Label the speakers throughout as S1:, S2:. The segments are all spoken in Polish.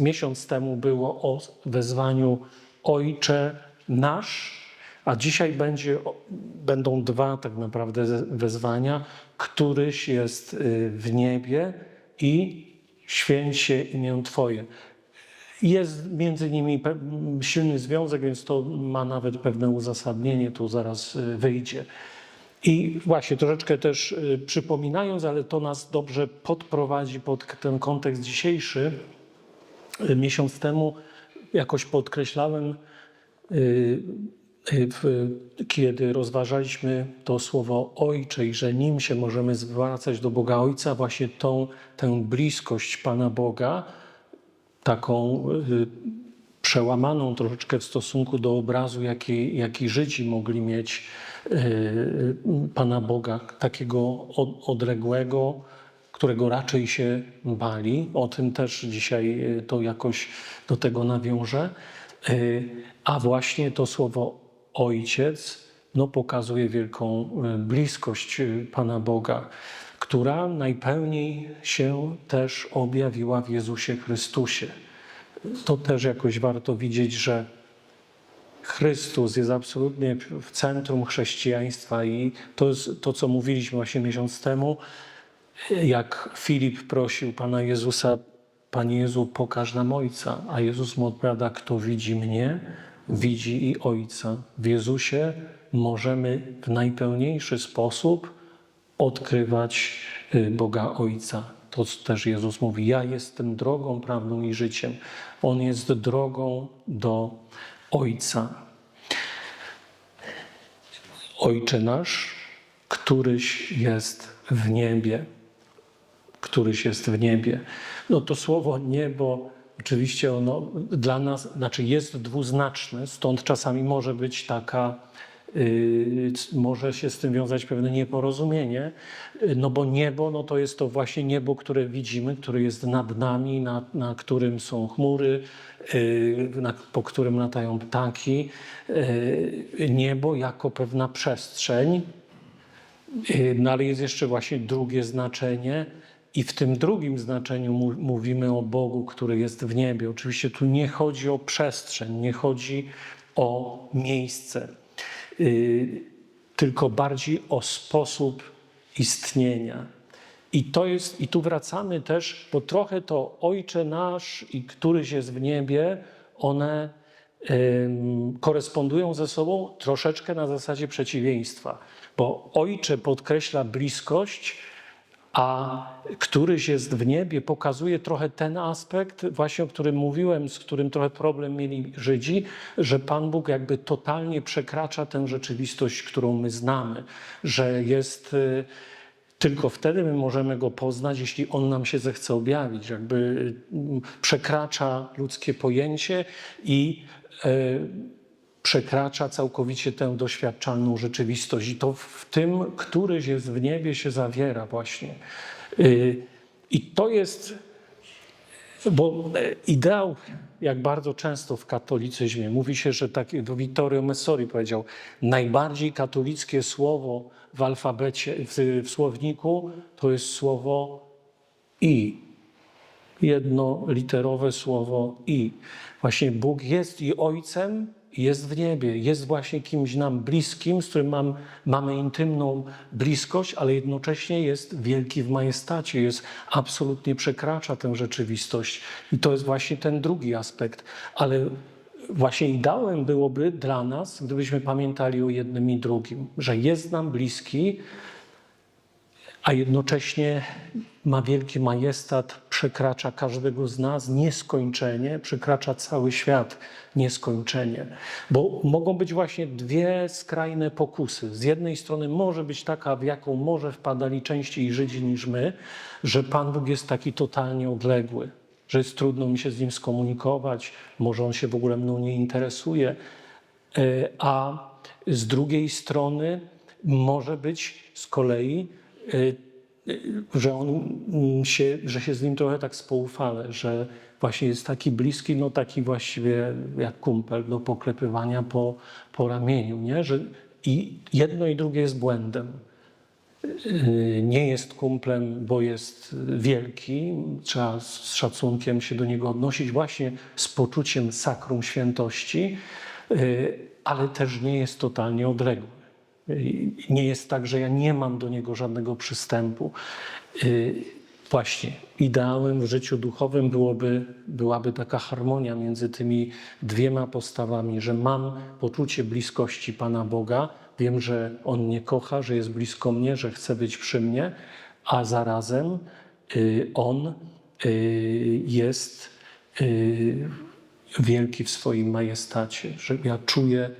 S1: miesiąc temu było o wezwaniu Ojcze nasz, a dzisiaj będzie, będą dwa tak naprawdę wezwania. Któryś jest y, w niebie i święć się imię Twoje. Jest między nimi silny związek, więc to ma nawet pewne uzasadnienie, tu zaraz y, wyjdzie. I właśnie troszeczkę też y, przypominając, ale to nas dobrze podprowadzi pod ten kontekst dzisiejszy. Miesiąc temu jakoś podkreślałem, y, y, kiedy rozważaliśmy to słowo Ojcze i że nim się możemy zwracać do Boga Ojca, właśnie tą, tę bliskość Pana Boga, taką y, przełamaną troszeczkę w stosunku do obrazu, jaki, jaki Żydzi mogli mieć Pana Boga, takiego od, odległego, którego raczej się bali. O tym też dzisiaj y, to jakoś do tego nawiążę. Y, A właśnie to słowo Ojciec no, pokazuje wielką y, bliskość Pana Boga, która najpełniej się też objawiła w Jezusie Chrystusie. To też jakoś warto widzieć, że Chrystus jest absolutnie w centrum chrześcijaństwa i to jest to, co mówiliśmy właśnie miesiąc temu, jak Filip prosił Pana Jezusa, Panie Jezu, pokaż nam Ojca, a Jezus mu odpowiada, kto widzi mnie, widzi i Ojca. W Jezusie możemy w najpełniejszy sposób odkrywać y, Boga Ojca. To też Jezus mówi: Ja jestem drogą, prawdą i życiem. On jest drogą do Ojca. Ojcze nasz, któryś jest w niebie, któryś jest w niebie. No to słowo niebo, oczywiście ono dla nas, znaczy jest dwuznaczne, stąd czasami może być taka, yy, może się z tym wiązać pewne nieporozumienie, no bo niebo, no to jest to właśnie niebo, które widzimy, które jest nad nami, na, na którym są chmury, yy, na, po którym latają ptaki. Yy, niebo jako pewna przestrzeń, Yy, No ale jest jeszcze właśnie drugie znaczenie, i w tym drugim znaczeniu mówimy o Bogu, który jest w niebie. Oczywiście tu nie chodzi o przestrzeń, nie chodzi o miejsce, yy, tylko bardziej o sposób istnienia. I to jest, i tu wracamy też, bo trochę to Ojcze nasz i któryś jest w niebie, one korespondują ze sobą troszeczkę na zasadzie przeciwieństwa. Bo Ojcze podkreśla bliskość, a któryś jest w niebie pokazuje trochę ten aspekt, właśnie o którym mówiłem, z którym trochę problem mieli Żydzi, że Pan Bóg jakby totalnie przekracza tę rzeczywistość, którą my znamy, że jest y, tylko wtedy my możemy go poznać, jeśli on nam się zechce objawić. Jakby y, przekracza ludzkie pojęcie i y, przekracza całkowicie tę doświadczalną rzeczywistość. I to w tym, któryś jest w niebie, się zawiera właśnie. Y, I to jest, bo ideał, jak bardzo często w katolicyzmie, mówi się, że tak, to Vittorio Messori powiedział, najbardziej katolickie słowo w alfabecie, w, w słowniku, to jest słowo i jednoliterowe słowo i. Właśnie Bóg jest i Ojcem, jest w niebie, jest właśnie kimś nam bliskim, z którym mam, mamy intymną bliskość, ale jednocześnie jest wielki w majestacie, jest absolutnie przekracza tę rzeczywistość. I to jest właśnie ten drugi aspekt. Ale właśnie ideałem byłoby dla nas, gdybyśmy pamiętali o jednym i drugim, że jest nam bliski, a jednocześnie ma wielki majestat, przekracza każdego z nas nieskończenie, przekracza cały świat nieskończenie. Bo mogą być właśnie dwie skrajne pokusy. Z jednej strony może być taka, w jaką może wpadali częściej Żydzi niż my, że Pan Bóg jest taki totalnie odległy, że jest trudno mi się z Nim skomunikować, może On się w ogóle mną nie interesuje. E, A z drugiej strony może być z kolei, że on się, że się z nim trochę tak spoufale, że właśnie jest taki bliski, no taki właściwie jak kumpel do poklepywania po, po ramieniu, nie? Że I jedno i drugie jest błędem. y, nie jest kumplem, bo jest wielki, trzeba z szacunkiem się do niego odnosić, właśnie z poczuciem sakrum świętości, y, ale też nie jest totalnie odległy. Nie jest tak, że ja nie mam do niego żadnego przystępu. Y, Właśnie, ideałem w życiu duchowym byłoby, byłaby taka harmonia między tymi dwiema postawami, że mam poczucie bliskości Pana Boga, wiem, że On mnie kocha, że jest blisko mnie, że chce być przy mnie, a zarazem y, On y, jest wielki w swoim majestacie, że ja czuję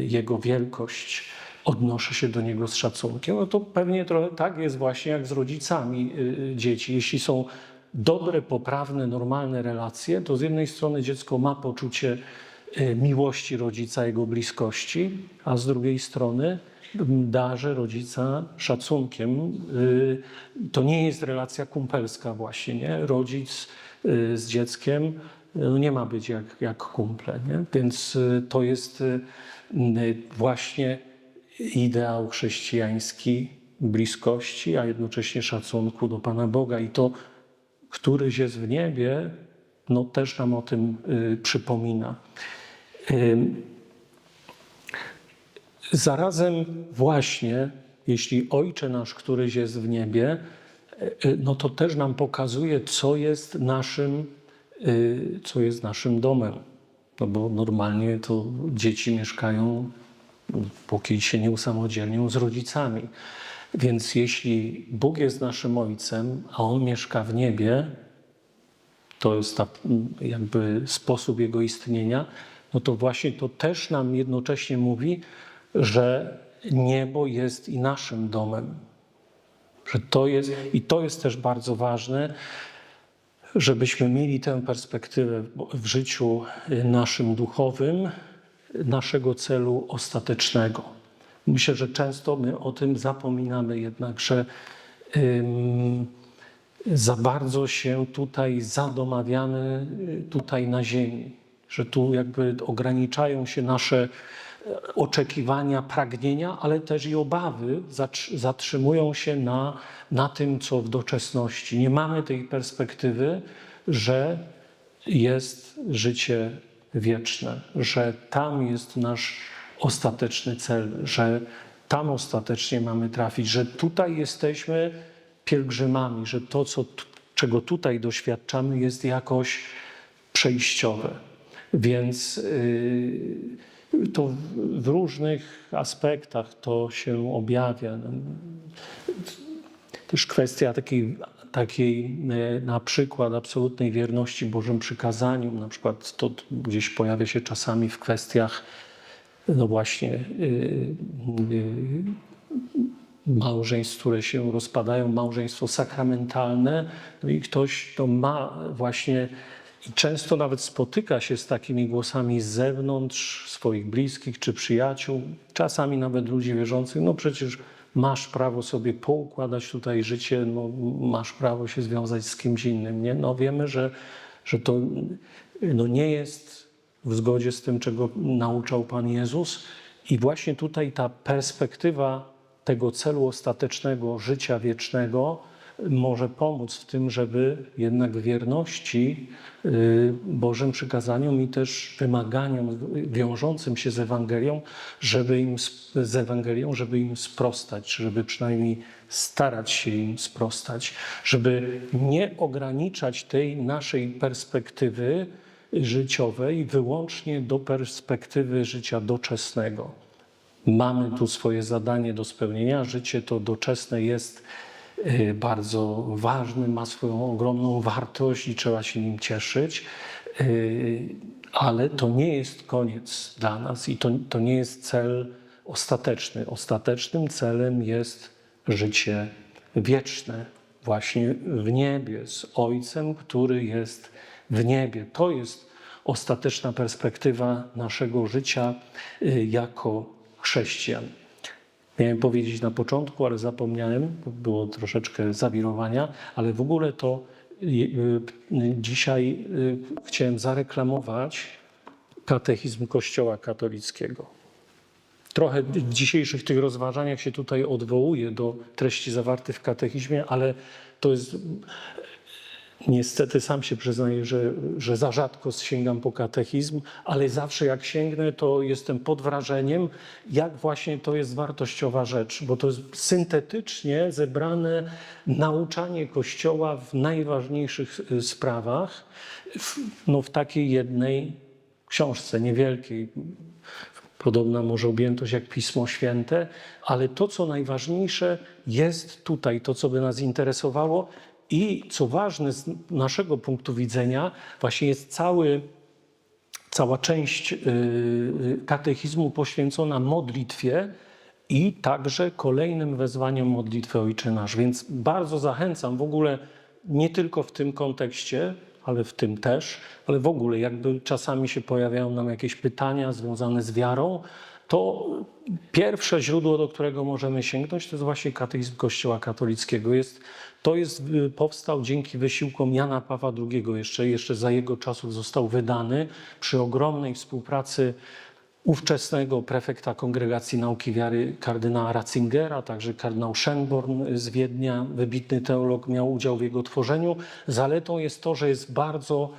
S1: Jego wielkość, odnoszę się do Niego z szacunkiem. No to pewnie trochę tak jest właśnie jak z rodzicami y, dzieci. Jeśli są dobre, poprawne, normalne relacje, to z jednej strony dziecko ma poczucie y, miłości rodzica, jego bliskości, a z drugiej strony darzę rodzica szacunkiem. Y, To nie jest relacja kumpelska właśnie, nie? Rodzic y, z dzieckiem no nie ma być jak, jak kumple, nie? Więc y, to jest y, y, właśnie ideał chrześcijański bliskości, a jednocześnie szacunku do Pana Boga. I to, któryś jest w niebie, no też nam o tym y, przypomina. Ym, Zarazem właśnie, jeśli Ojcze nasz, któryś jest w niebie, y, no to też nam pokazuje, co jest naszym, y, co jest naszym domem. No bo normalnie to dzieci mieszkają, póki się nie usamodzielnią, z rodzicami. Więc jeśli Bóg jest naszym Ojcem, a On mieszka w niebie, to jest ta, jakby sposób Jego istnienia, no to właśnie to też nam jednocześnie mówi, że niebo jest i naszym domem. Że to jest, I to jest też bardzo ważne, żebyśmy mieli tę perspektywę w życiu naszym duchowym, naszego celu ostatecznego. Myślę, że często my o tym zapominamy jednak, że za bardzo się tutaj zadomawiamy y, tutaj na ziemi, że tu jakby ograniczają się nasze e, oczekiwania, pragnienia, ale też i obawy zatr- zatrzymują się na, na tym, co w doczesności. Nie mamy tej perspektywy, że jest życie wieczne, że tam jest nasz ostateczny cel, że tam ostatecznie mamy trafić, że tutaj jesteśmy pielgrzymami, że to, co, czego tutaj doświadczamy, jest jakoś przejściowe. Więc yy, to w- różnych aspektach to się objawia. Też kwestia takiej, takiej e, na przykład absolutnej wierności Bożym przykazaniom, na przykład to gdzieś pojawia się czasami w kwestiach no właśnie yy, yy, małżeństw, które się rozpadają, małżeństwo sakramentalne, no i ktoś to ma właśnie i często nawet spotyka się z takimi głosami z zewnątrz, swoich bliskich czy przyjaciół, czasami nawet ludzi wierzących, no przecież masz prawo sobie poukładać tutaj życie, no masz prawo się związać z kimś innym, nie? No wiemy, że, że to no nie jest w zgodzie z tym, czego nauczał Pan Jezus i właśnie tutaj ta perspektywa tego celu ostatecznego, życia wiecznego, może pomóc w tym, żeby jednak wierności y, Bożym przykazaniom i też wymaganiom wiążącym się z Ewangelią, żeby im, z Ewangelią, żeby im sprostać, żeby przynajmniej starać się im sprostać, żeby nie ograniczać tej naszej perspektywy życiowej wyłącznie do perspektywy życia doczesnego. Mamy tu swoje zadanie do spełnienia. Życie to doczesne jest bardzo ważne, ma swoją ogromną wartość i trzeba się nim cieszyć, Y, ale to nie jest koniec dla nas i to, to nie jest cel ostateczny. Ostatecznym celem jest życie wieczne, właśnie w niebie, z Ojcem, który jest w niebie. To jest ostateczna perspektywa naszego życia y, jako chrześcijan. Miałem powiedzieć na początku, ale zapomniałem, było troszeczkę zawirowania, ale w ogóle to y, dzisiaj y, chciałem zareklamować katechizm Kościoła katolickiego. trochę w dzisiejszych tych rozważaniach się tutaj odwołuję do treści zawartych w katechizmie, ale to jest Niestety sam się przyznaję, że, że za rzadko sięgam po katechizm, ale zawsze jak sięgnę, to jestem pod wrażeniem, jak właśnie to jest wartościowa rzecz, bo to jest syntetycznie zebrane nauczanie Kościoła w najważniejszych y, sprawach, w, no, w takiej jednej książce niewielkiej. Podobna może objętość jak Pismo Święte, ale to, co najważniejsze, jest tutaj, to, co by nas interesowało, i co ważne z naszego punktu widzenia, właśnie jest cały, cała część y, katechizmu poświęcona modlitwie i także kolejnym wezwaniom modlitwy Ojcze Nasz. Więc bardzo zachęcam w ogóle nie tylko w tym kontekście, ale w tym też, ale w ogóle jakby czasami się pojawiają nam jakieś pytania związane z wiarą, to pierwsze źródło, do którego możemy sięgnąć, to jest właśnie katechizm Kościoła katolickiego. Jest, to jest, y, powstał dzięki wysiłkom Jana Pawła II, jeszcze, jeszcze za jego czasów został wydany przy ogromnej współpracy ówczesnego prefekta Kongregacji Nauki Wiary kardynała Ratzingera, także kardynał Schönborn z Wiednia, wybitny teolog, miał udział w jego tworzeniu. Zaletą jest to, że jest bardzo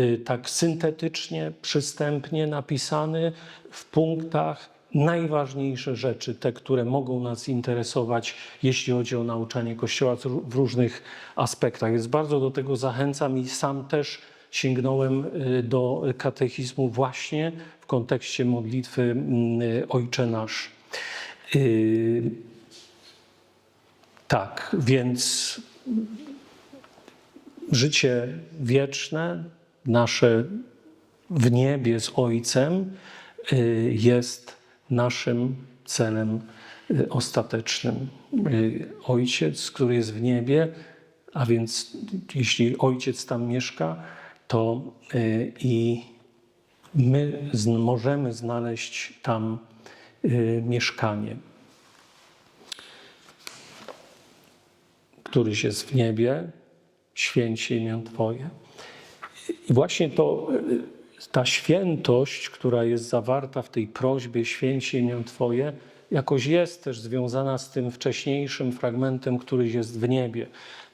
S1: y, tak syntetycznie, przystępnie napisany w punktach najważniejsze rzeczy, te, które mogą nas interesować, jeśli chodzi o nauczanie Kościoła w różnych aspektach. Więc bardzo do tego zachęcam i sam też sięgnąłem y, do katechizmu właśnie w kontekście modlitwy y, Ojcze Nasz. Y, Tak, więc życie wieczne, nasze w niebie z Ojcem jest naszym celem ostatecznym. Ojciec, który jest w niebie, a więc jeśli Ojciec tam mieszka, to y, i my możemy znaleźć tam y, mieszkanie. Któryś jest w niebie, święć się imię Twoje. I właśnie to, y, ta świętość, która jest zawarta w tej prośbie, święć imię Twoje, jakoś jest też związana z tym wcześniejszym fragmentem, który jest w niebie.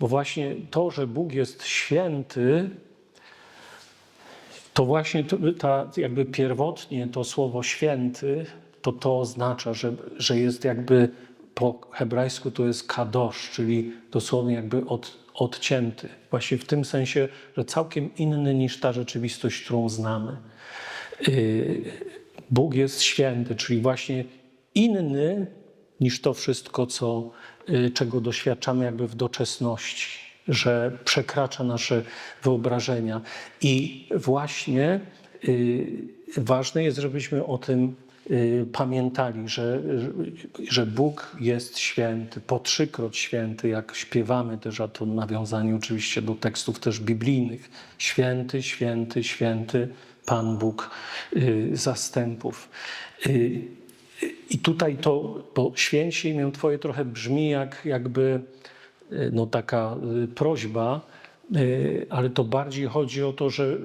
S1: Bo właśnie to, że Bóg jest święty, to właśnie ta, jakby pierwotnie to słowo święty, to to oznacza, że, że jest jakby po hebrajsku to jest kadosz, czyli dosłownie jakby od, odcięty. Właśnie w tym sensie, że całkiem inny niż ta rzeczywistość, którą znamy. Yy, Bóg jest święty, czyli właśnie inny niż to wszystko, co, y, czego doświadczamy jakby w doczesności, że przekracza nasze wyobrażenia. I właśnie y, ważne jest, żebyśmy o tym y, pamiętali, że, że- Bóg jest święty, po trzykroć święty, jak śpiewamy też, a to w nawiązaniu oczywiście do tekstów też biblijnych. Święty, święty, święty Pan Bóg y, zastępów. Y, i tutaj to, bo święć się imię Twoje trochę brzmi jak jakby y, no, taka y, prośba, y, ale to bardziej chodzi o to, że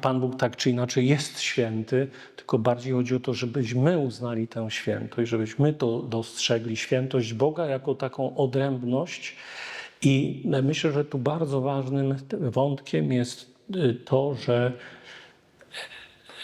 S1: Pan, Bóg tak czy inaczej jest święty, tylko bardziej chodzi o to, żebyśmy uznali tę świętość, żebyśmy to dostrzegli, świętość Boga jako taką odrębność. I myślę, że tu bardzo ważnym wątkiem jest y, to, że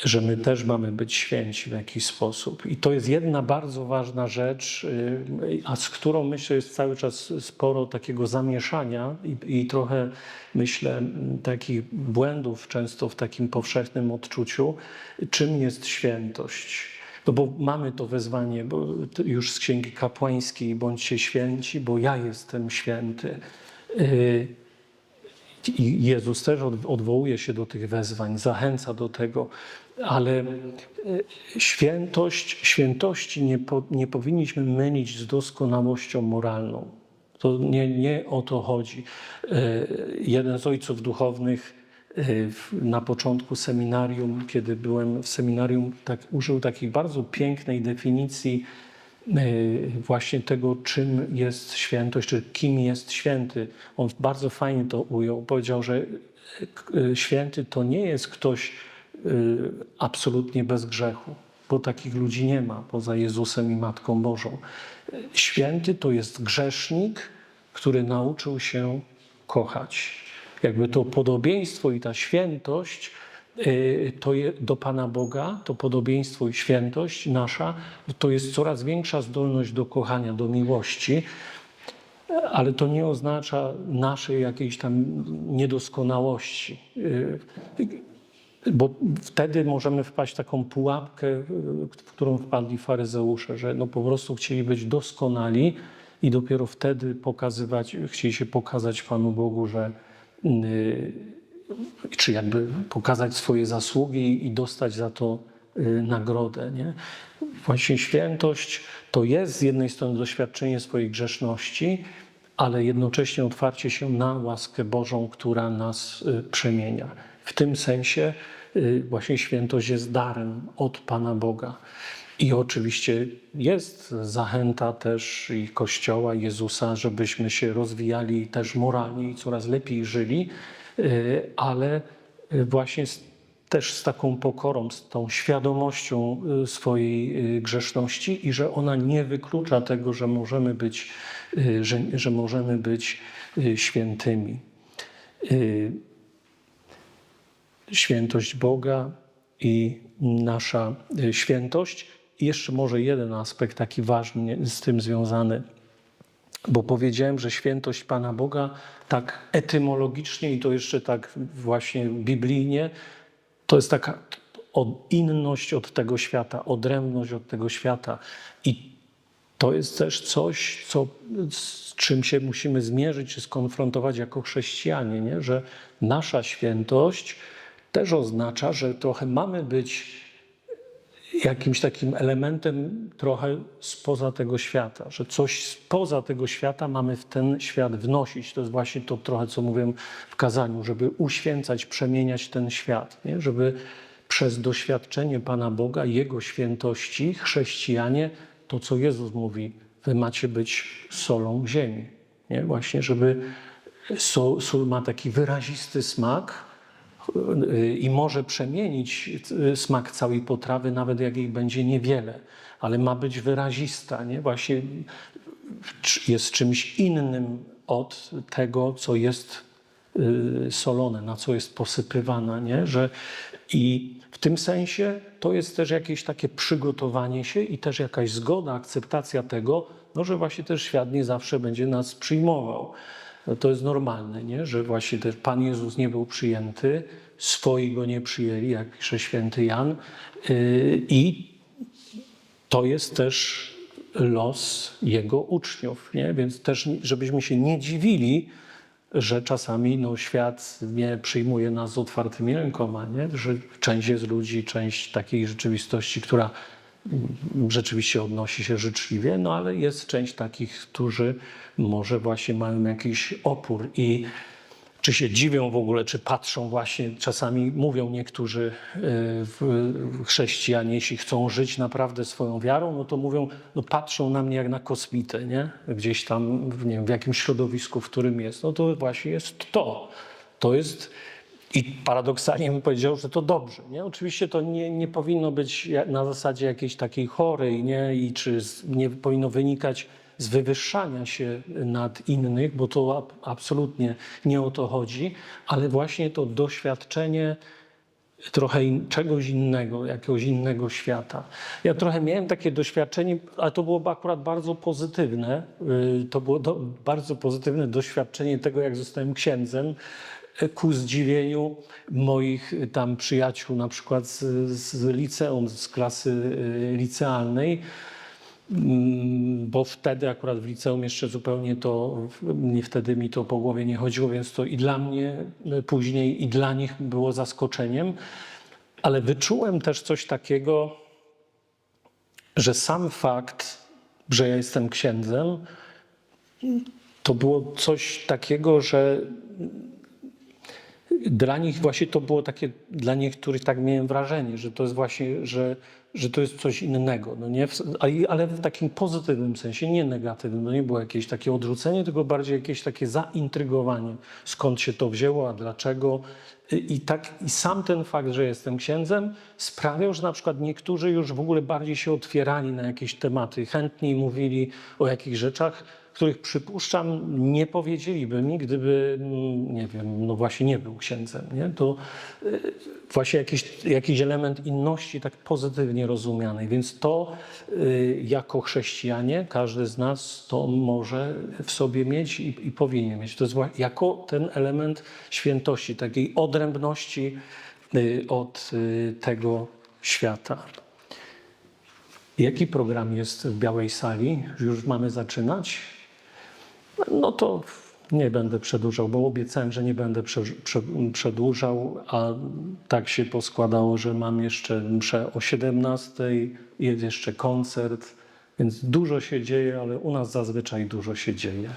S1: że my też mamy być święci w jakiś sposób. I to jest jedna bardzo ważna rzecz, y, a z którą myślę jest cały czas sporo takiego zamieszania i, i trochę myślę takich błędów często w takim powszechnym odczuciu, czym jest świętość. No bo mamy to wezwanie bo już z Księgi Kapłańskiej, bądźcie święci, bo ja jestem święty. I Jezus też od- odwołuje się do tych wezwań, zachęca do tego, ale e, świętość, świętości nie, po, nie powinniśmy mylić z doskonałością moralną. To nie, nie o to chodzi. E, Jeden z ojców duchownych e, na początku seminarium, kiedy byłem w seminarium, tak, użył takiej bardzo pięknej definicji właśnie tego, czym jest świętość, czy kim jest święty. On bardzo fajnie to ujął. Powiedział, że e, święty to nie jest ktoś e, absolutnie bez grzechu. bo takich ludzi nie ma poza Jezusem i Matką Bożą. Święty to jest grzesznik, który nauczył się kochać. Jakby to podobieństwo i ta świętość to je, do Pana Boga, to podobieństwo i świętość nasza, to jest coraz większa zdolność do kochania, do miłości, ale to nie oznacza naszej jakiejś tam niedoskonałości. Y, Bo wtedy możemy wpaść w taką pułapkę, y, w którą wpadli faryzeusze, że no po prostu chcieli być doskonali i dopiero wtedy pokazywać, chcieli się pokazać Panu Bogu, że y, czy jakby pokazać swoje zasługi i dostać za to y, nagrodę. Nie? Właśnie świętość to jest z jednej strony doświadczenie swojej grzeszności, ale jednocześnie otwarcie się na łaskę Bożą, która nas y, przemienia. W tym sensie y, właśnie świętość jest darem od Pana Boga. I oczywiście jest zachęta też i Kościoła Jezusa, żebyśmy się rozwijali też moralnie i coraz lepiej żyli, ale y, właśnie z, też z taką pokorą, z tą świadomością y, swojej y, grzeszności i że ona nie wyklucza tego, że możemy być, y, że, że możemy być y, świętymi. Y, Świętość Boga i nasza y, świętość. I jeszcze może jeden aspekt taki ważny z tym związany, bo powiedziałem, że świętość Pana Boga tak etymologicznie i to jeszcze tak właśnie biblijnie, to jest taka inność od tego świata, odrębność od tego świata. I to jest też coś, co, z czym się musimy zmierzyć czy skonfrontować jako chrześcijanie, nie? że nasza świętość też oznacza, że trochę mamy być jakimś takim elementem trochę spoza tego świata, że coś spoza tego świata mamy w ten świat wnosić. To jest właśnie to trochę, co mówiłem w kazaniu, żeby uświęcać, przemieniać ten świat, nie? żeby przez doświadczenie Pana Boga, Jego świętości, chrześcijanie, to co Jezus mówi, wy macie być solą ziemi. Nie? Właśnie, żeby sól, sól ma taki wyrazisty smak, i może przemienić y, smak całej potrawy, nawet jak jej będzie niewiele, ale ma być wyrazista, nie? Właśnie czy- jest czymś innym od tego, co jest y, solone, na co jest posypywana, nie? Że I w tym sensie to jest też jakieś takie przygotowanie się i też jakaś zgoda, akceptacja tego, no, że właśnie też świat nie zawsze będzie nas przyjmował. No, to jest normalne, nie? że właśnie też Pan Jezus nie był przyjęty, swoi go nie przyjęli, jak pisze święty Jan. Yy, I to jest też los jego uczniów, nie? więc też żebyśmy się nie dziwili, że czasami no, świat nie przyjmuje nas z otwartymi rękoma, nie? że część jest ludzi, część takiej rzeczywistości, która rzeczywiście odnosi się życzliwie, no ale jest część takich, którzy może właśnie mają jakiś opór i czy się dziwią w ogóle, czy patrzą właśnie, czasami mówią niektórzy w- chrześcijanie, jeśli chcą żyć naprawdę swoją wiarą, no to mówią, no patrzą na mnie jak na kosmitę, nie? Gdzieś tam, nie wiem, w jakimś środowisku, w którym jest. No to właśnie jest to. To jest i paradoksalnie bym powiedział, że to dobrze. Nie? Oczywiście to nie, nie powinno być na zasadzie jakiejś takiej chorej, nie? I czy z, nie powinno wynikać z wywyższania się nad innych, bo to ab, absolutnie nie o to chodzi, ale właśnie to doświadczenie trochę in, czegoś innego, jakiegoś innego świata. Ja trochę miałem takie doświadczenie, ale to było akurat bardzo pozytywne. Y, To było do, bardzo pozytywne doświadczenie tego, jak zostałem księdzem. Ku zdziwieniu moich tam przyjaciół, na przykład z, z liceum, z klasy y, licealnej, Mm, bo wtedy akurat w liceum jeszcze zupełnie to, nie wtedy mi to po głowie nie chodziło, więc to i dla mnie y, później, i dla nich było zaskoczeniem, ale wyczułem też coś takiego, że sam fakt, że ja jestem księdzem, to było coś takiego, że dla nich właśnie to było takie, dla niektórych tak miałem wrażenie, że to jest właśnie, że, że to jest coś innego, no nie? Ale w takim pozytywnym sensie, nie negatywnym. No nie było jakieś takie odrzucenie, tylko bardziej jakieś takie zaintrygowanie, skąd się to wzięło, a dlaczego I, tak, I sam ten fakt, że jestem księdzem, sprawiał, że na przykład niektórzy już w ogóle bardziej się otwierali na jakieś tematy, chętniej mówili o jakichś rzeczach, których przypuszczam nie powiedzieliby mi, gdyby, mm, nie wiem, no właśnie nie był księdzem. Nie? To y, właśnie jakiś, jakiś element inności tak pozytywnie rozumianej. Więc to y, jako chrześcijanie, każdy z nas to może w sobie mieć i, i powinien mieć. To jest jako ten element świętości, takiej odrębności y, od tego świata. Jaki program jest w Białej Sali? Już mamy zaczynać? No to nie będę przedłużał, bo obiecałem, że nie będę prze, prze, przedłużał, a tak się poskładało, że mam jeszcze mszę o 17, jest jeszcze koncert, więc dużo się dzieje, ale u nas zazwyczaj dużo się dzieje.